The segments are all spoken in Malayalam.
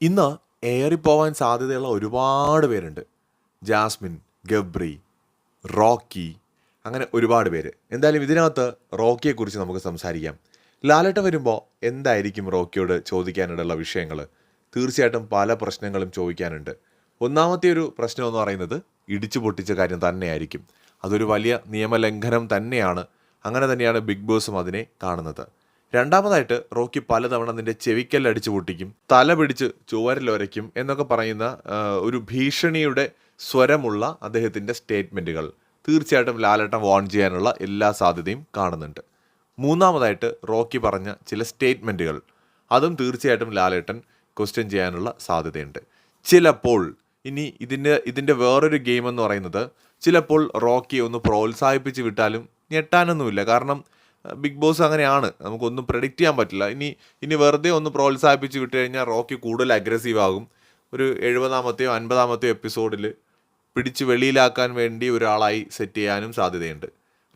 ഇന്ന് ഏറിപ്പോവാൻ സാധ്യതയുള്ള ഒരുപാട് പേരുണ്ട്. ജാസ്മിൻ ഗബ്രി റോക്കി അങ്ങനെ ഒരുപാട് പേര്. എന്തായാലും ഇതിനകത്ത് റോക്കിയെക്കുറിച്ച് നമുക്ക് സംസാരിക്കാം. ലാലേട്ടൻ വരുമ്പോൾ എന്തായിരിക്കും റോക്കിയോട് ചോദിക്കാനിടയുള്ള വിഷയങ്ങൾ തീർച്ചയായിട്ടും പല പ്രശ്നങ്ങളും ചോദിക്കാനുണ്ട്. ഒന്നാമത്തെ ഒരു പ്രശ്നം എന്ന് പറയുന്നത് ഇടിച്ചു പൊട്ടിച്ച കാര്യം തന്നെയായിരിക്കും. അതൊരു വലിയ നിയമലംഘനം തന്നെയാണ്. അങ്ങനെ തന്നെയാണ് ബിഗ് ബോസും അതിനെ കാണുന്നത്. രണ്ടാമതായിട്ട് റോക്കി പലതവണ നിന്റെ ചെവിക്കല്ലടിച്ചു പൊട്ടിക്കും തല പിടിച്ച് ചുവരിലൊരയ്ക്കും എന്നൊക്കെ പറയുന്ന ഒരു ഭീഷണിയുടെ സ്വരമുള്ള അദ്ദേഹത്തിന്റെ സ്റ്റേറ്റ്മെന്റുകൾ തീർച്ചയായിട്ടും ലാലേട്ടൻ വാൺ ചെയ്യാനുള്ള എല്ലാ സാധ്യതയും കാണുന്നുണ്ട്. മൂന്നാമതായിട്ട് റോക്കി പറഞ്ഞ ചില സ്റ്റേറ്റ്മെന്റുകൾ അതും തീർച്ചയായിട്ടും ലാലേട്ടൻ ക്വസ്റ്റ്യൻ ചെയ്യാനുള്ള സാധ്യതയുണ്ട്. ചിലപ്പോൾ ഇനി ഇതിന്റെ ഇതിന്റെ വേറൊരു ഗെയിം എന്ന് പറയുന്നത് ചിലപ്പോൾ റോക്കിയെ ഒന്ന് പ്രോത്സാഹിപ്പിച്ച് വിട്ടാലും ഞെട്ടാനൊന്നുമില്ല. കാരണം ബിഗ് ബോസ് അങ്ങനെയാണ്. നമുക്കൊന്നും പ്രഡിക്റ്റ് ചെയ്യാൻ പറ്റില്ല. ഇനി ഇനി വെറുതെ ഒന്ന് പ്രോത്സാഹിപ്പിച്ച് വിട്ട് കഴിഞ്ഞാൽ റോക്കി കൂടുതൽ അഗ്രസീവ് ആകും. ഒരു എഴുപതാമത്തെയോ അൻപതാമത്തെയോ എപ്പിസോഡിൽ പിടിച്ച് വെളിയിലാക്കാൻ വേണ്ടി ഒരാളായി സെറ്റ് ചെയ്യാനും സാധ്യതയുണ്ട്.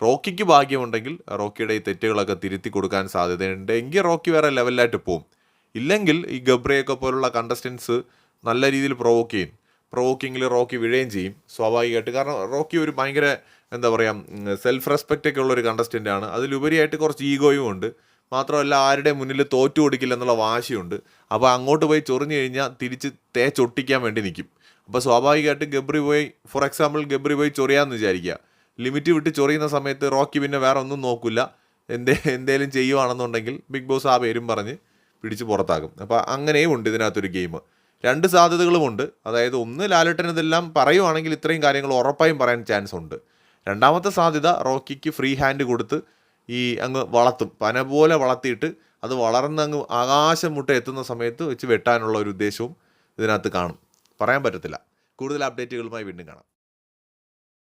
റോക്കിക്ക് ഭാഗ്യമുണ്ടെങ്കിൽ റോക്കിയുടെ ഈ തെറ്റുകളൊക്കെ തിരുത്തി കൊടുക്കാൻ സാധ്യതയുണ്ട്. എങ്കിൽ റോക്കി വേറെ ലെവലിലായിട്ട് പോകും ഇല്ലെങ്കിൽ ഈ ഗബ്രയൊക്കെ പോലുള്ള കണ്ടസ്റ്റൻസ് നല്ല രീതിയിൽ പ്രൊവോക്ക് ചെയ്യും. പ്രൊവോക്കിങ്ങിൽ റോക്കി വീഴുകയും ചെയ്യും. സ്വാഭാവികമായിട്ട്. കാരണം റോക്കി ഒരു ഭയങ്കര എന്താ പറയുക സെൽഫ് റെസ്പെക്റ്റ് ഒക്കെ ഉള്ള ഒരു കണ്ടസ്റ്റന്റ് ആണ്. അതിലുപരിയായിട്ട് കുറച്ച് ഈഗോയും ഉണ്ട്. മാത്രമല്ല ആരുടെ മുന്നിൽ തോറ്റു കൊടുക്കില്ല എന്നുള്ള വാശിയുണ്ട്. അപ്പോൾ അങ്ങോട്ട് പോയി ചൊറിഞ്ഞു കഴിഞ്ഞാൽ തിരിച്ച് തേച്ചൊട്ടിക്കാൻ വേണ്ടി നിൽക്കും അപ്പോൾ സ്വാഭാവികമായിട്ട് ഗബ്രി പോയി ഫോർ എക്സാമ്പിൾ ഗബ്രി പോയി ചൊറിയാന്ന് വിചാരിക്കുക. ലിമിറ്റ് വിട്ട് ചൊറിയുന്ന സമയത്ത് റോക്കി പിന്നെ വേറെ ഒന്നും നോക്കില്ല എന്തേ എന്തേലും ചെയ്യുവാണെന്നുണ്ടെങ്കിൽ ബിഗ് ബോസ് ആ പേരും പറഞ്ഞ് പിടിച്ച് പുറത്താക്കും. അപ്പോൾ അങ്ങനെയും ഉണ്ട് ഇതിനകത്തൊരു ഗെയിം രണ്ട് സാധ്യതകളുമുണ്ട് അതായത് ഒന്ന് ലാലട്ടൻ ഇതെല്ലാം പറയുവാണെങ്കിൽ ഇത്രയും കാര്യങ്ങൾ ഉറപ്പായും പറയാൻ ചാൻസ് ഉണ്ട്. രണ്ടാമത്തെ സാധ്യത റോക്കിക്ക് ഫ്രീ ഹാൻഡ് കൊടുത്ത് ഈ അങ്ങ് വളർത്തും. പന പോലെ വളർത്തിയിട്ട് അത് വളർന്ന് അങ്ങ് ആകാശം മുട്ട എത്തുന്ന സമയത്ത് വെച്ച് വെട്ടാനുള്ള ഒരു ഉദ്ദേശവും ഇതിനകത്ത് കാണും. പറയാൻ പറ്റത്തില്ല. കൂടുതൽ അപ്ഡേറ്റുകളുമായി വീണ്ടും കാണാം.